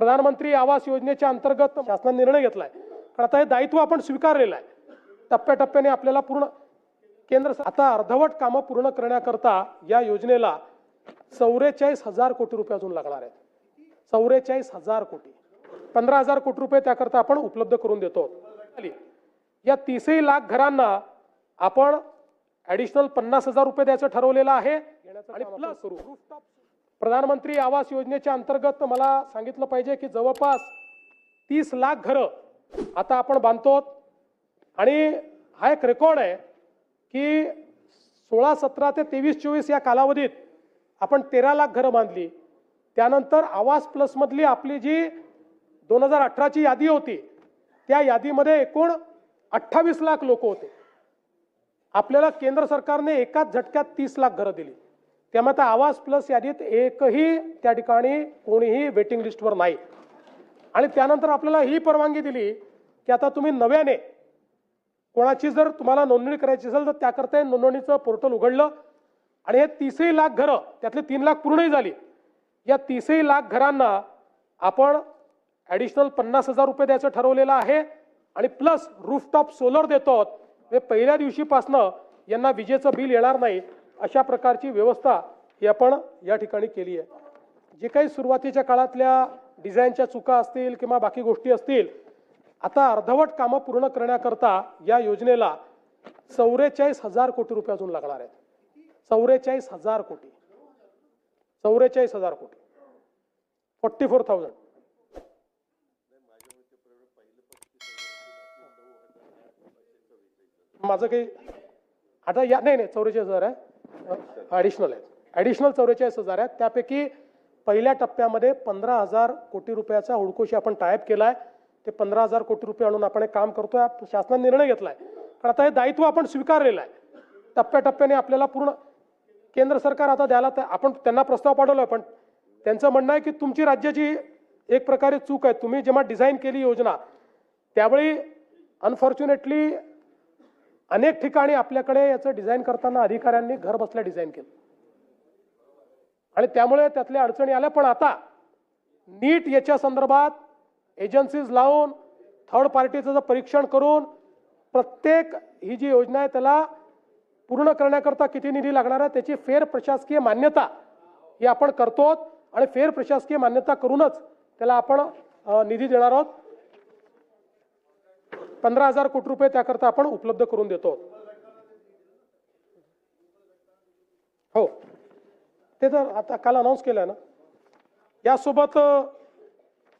प्रधानमंत्री आवास योजनेच्या अंतर्गत शासनाने निर्णय घेतलाय. कारण आता हे दायित्व आपण स्वीकारलेलं आहे. टप्प्याटप्प्याने आपल्याला पूर्ण केंद्र आता अर्धवट कामं पूर्ण करण्याकरता या योजनेला चौवेचाळीस हजार कोटी रुपये अजून लागणार आहेत. चौवेचाळीस हजार कोटी. पंधरा हजार कोटी रुपये त्याकरता आपण उपलब्ध करून देतो. या तीसही लाख घरांना आपण ऍडिशनल पन्नास हजार रुपये द्यायचं ठरवलेलं आहे. आणि प्लस प्रधानमंत्री आवास योजनेच्या अंतर्गत मला सांगितलं पाहिजे की जवळपास तीस लाख घरं आता आपण बांधतो आणि हा एक रेकॉर्ड आहे की सोळा सतरा ते तेवीस चोवीस या कालावधीत आपण तेरा लाख घरं बांधली. त्यानंतर आवास प्लसमधली आपली जी दोन हजार अठराची यादी होती त्या यादीमध्ये एकूण अठ्ठावीस लाख लोक होते. आपल्याला केंद्र सरकारने एकाच झटक्यात तीस लाख घरं दिली. त्यामुळे आता आवाज प्लस यादीत एकही त्या ठिकाणी कोणीही वेटिंग लिस्टवर नाही. आणि त्यानंतर आपल्याला ही परवानगी दिली की आता तुम्ही नव्याने कोणाची जर तुम्हाला नोंदणी करायची असेल तर त्याकरता नोंदणीचं पोर्टल उघडलं. आणि हे तीसही लाख घरं त्यातले तीन लाख पूर्णही झाली. या तीसही लाख घरांना आपण ॲडिशनल पन्नास हजार रुपये द्यायचं ठरवलेलं आहे. आणि प्लस रूफटॉप सोलर देतो. हे पहिल्या दिवशीपासनं यांना विजेचं बिल येणार नाही. अशा प्रकारची व्यवस्था ही आपण या ठिकाणी केली आहे. जे काही सुरुवातीच्या काळातल्या डिझाईनच्या चुका असतील किंवा बाकी गोष्टी असतील आता अर्धवट कामं पूर्ण करण्याकरता या योजनेला चौवेचाळीस हजार कोटी रुपये अजून लागणार आहेत. चौवेचाळीस हजार कोटी. चौवेचाळीस हजार कोटी. Forty four thousand. माझं काही आता या नाही नाही चौवेचाळीस हजार आहे. ॲडिशनल आहे ॲडिशनल चौवेचाळीस हजार आहेत. त्यापैकी पहिल्या टप्प्यामध्ये पंधरा हजार कोटी रुपयाचा हुडकोशी आपण टायप केला आहे ते पंधरा हजार कोटी रुपये आणून आपण हे काम करतोय. शासनाने निर्णय घेतला आहे कारण आता हे दायित्व आपण स्वीकारलेलं आहे. टप्प्याटप्प्याने आपल्याला पूर्ण केंद्र सरकार आता द्यायला तर आपण त्यांना प्रस्ताव पाठवला पण त्यांचं म्हणणं आहे की तुमची राज्याची एक प्रकारे चूक आहे. तुम्ही जेव्हा डिझाईन केली योजना त्यावेळी अनफॉर्च्युनेटली अनेक ठिकाणी आपल्याकडे याचं डिझाईन करताना अधिकाऱ्यांनी घर बसल्या डिझाईन केलं. आणि त्यामुळे त्यातल्या अडचणी आल्या पण आता नीट याच्या संदर्भात एजन्सीज लावून थर्ड पार्टीचं जर परीक्षण करून प्रत्येक ही जी योजना आहे त्याला पूर्ण करण्याकरता किती निधी लागणार आहे त्याची फेर प्रशासकीय मान्यता ही आपण करतो आणि फेर प्रशासकीय मान्यता करूनच त्याला आपण निधी देणार आहोत. पंधरा हजार कोटी रुपये त्याकरता आपण उपलब्ध करून देतो. हो. ते तर आता काल अनाऊन्स केलं ना. यासोबत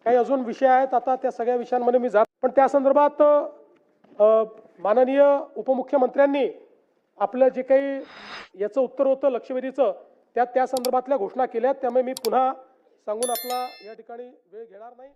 काही अजून विषय आहेत. आता त्या सगळ्या विषयांमध्ये मी जात पण त्या संदर्भात माननीय उपमुख्यमंत्र्यांनी आपलं जे काही याचं उत्तर होतं लक्षवेधीचं त्यात त्या संदर्भातल्या घोषणा केल्या त्यामुळे मी पुन्हा सांगून आपला या ठिकाणी वेळ घेणार नाही.